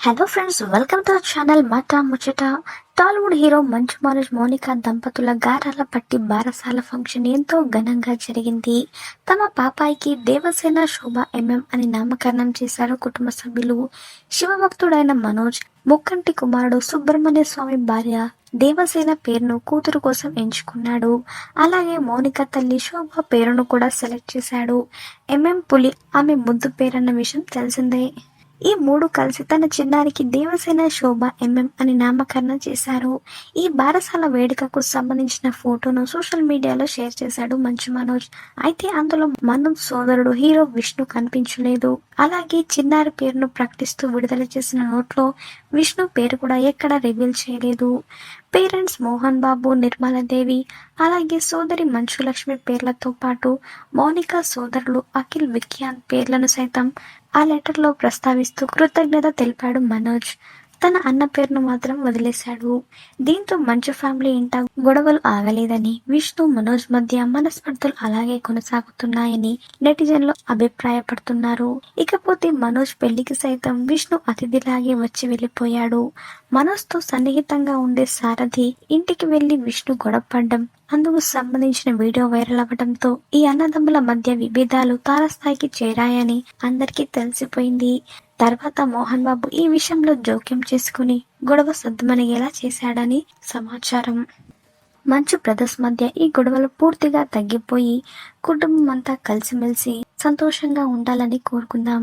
Hello friends welcome to channel Mata Muchata Tollywood hero Manchu Manoj Monika దంపతుల గారాల పట్టి బారసాల ఫంక్షన్ ఎంతో ఘనంగా జరిగింది. తమ పాపాయికి దేవసేన శోభ ఎంఎం అని నామకరణం చేశారు కుటుంబ సభ్యులు. శివభక్తుడైన మనోజ్ ముక్కంటి కుమారుడు సుబ్రహ్మణ్య స్వామి భార్య దేవసేన పేరును కూతురు కోసం ఎంచుకున్నాడు. అలాగే మౌనిక తల్లి శోభ పేరును కూడా సెలెక్ట్ చేశాడు. ఎంఎం పులి ఆమె ముద్దు పేరన్న విషయం తెలిసిందే. ఈ మూడు కలిసి తన చిన్నారికి దేవసేన శోభ ఎంఎం అని నామకరణం చేశారు. ఈ బారసాల వేడుకకు సంబంధించిన ఫోటోను సోషల్ మీడియాలో షేర్ చేశాడు మంచు మనోజ్. అయితే అందులో మనం సోదరుడు హీరో విష్ణు కనిపించలేదు. అలాగే చిన్నారి పేరును ప్రకటిస్తూ విడుదల చేసిన నోట్లో విష్ణు పేరు కూడా ఎక్కడా రివీల్ చేయలేదు. పేరెంట్స్ మోహన్ బాబు నిర్మలాదేవి అలాగే సోదరి మంచులక్ష్మి పేర్లతో పాటు మౌనిక సోదరులు అఖిల్ విఖ్యాన్ పేర్లను సైతం ఆ లెటర్లో ప్రస్తావిస్తూ కృతజ్ఞత తెలిపాడు మనోజ్. తన అన్న పేరును మాత్రం వదిలేశాడు. దీంతో మంచు ఫ్యామిలీ ఇంట గొడవలు ఆగలేదని విష్ణు మనోజ్ మధ్య మనస్పర్ధలు అలాగే కొనసాగుతున్నాయని నెటిజన్లు అభిప్రాయపడుతున్నారు. ఇకపోతే మనోజ్ పెళ్ళికి సైతం విష్ణు అతిథిలాగే వచ్చి వెళ్ళిపోయాడు. మనోజ్తో సన్నిహితంగా ఉండే సారథి ఇంటికి వెళ్ళి విష్ణు గొడవపడ్డం అందుకు సంబంధించిన వీడియో వైరల్ అవ్వడంతో ఈ అన్నదమ్ముల మధ్య విభేదాలు తారస్థాయికి చేరాయని అందరికీ తెలిసిపోయింది. తర్వాత మోహన్ బాబు ఈ విషయంలో జోక్యం చేసుకుని గొడవ సద్దుమణిగేలా చేశాడని సమాచారం. మంచు బ్రదర్స్ మధ్య ఈ గొడవలు పూర్తిగా తగ్గిపోయి కుటుంబం అంతా కలిసిమెలిసి సంతోషంగా ఉండాలని కోరుకుందాం.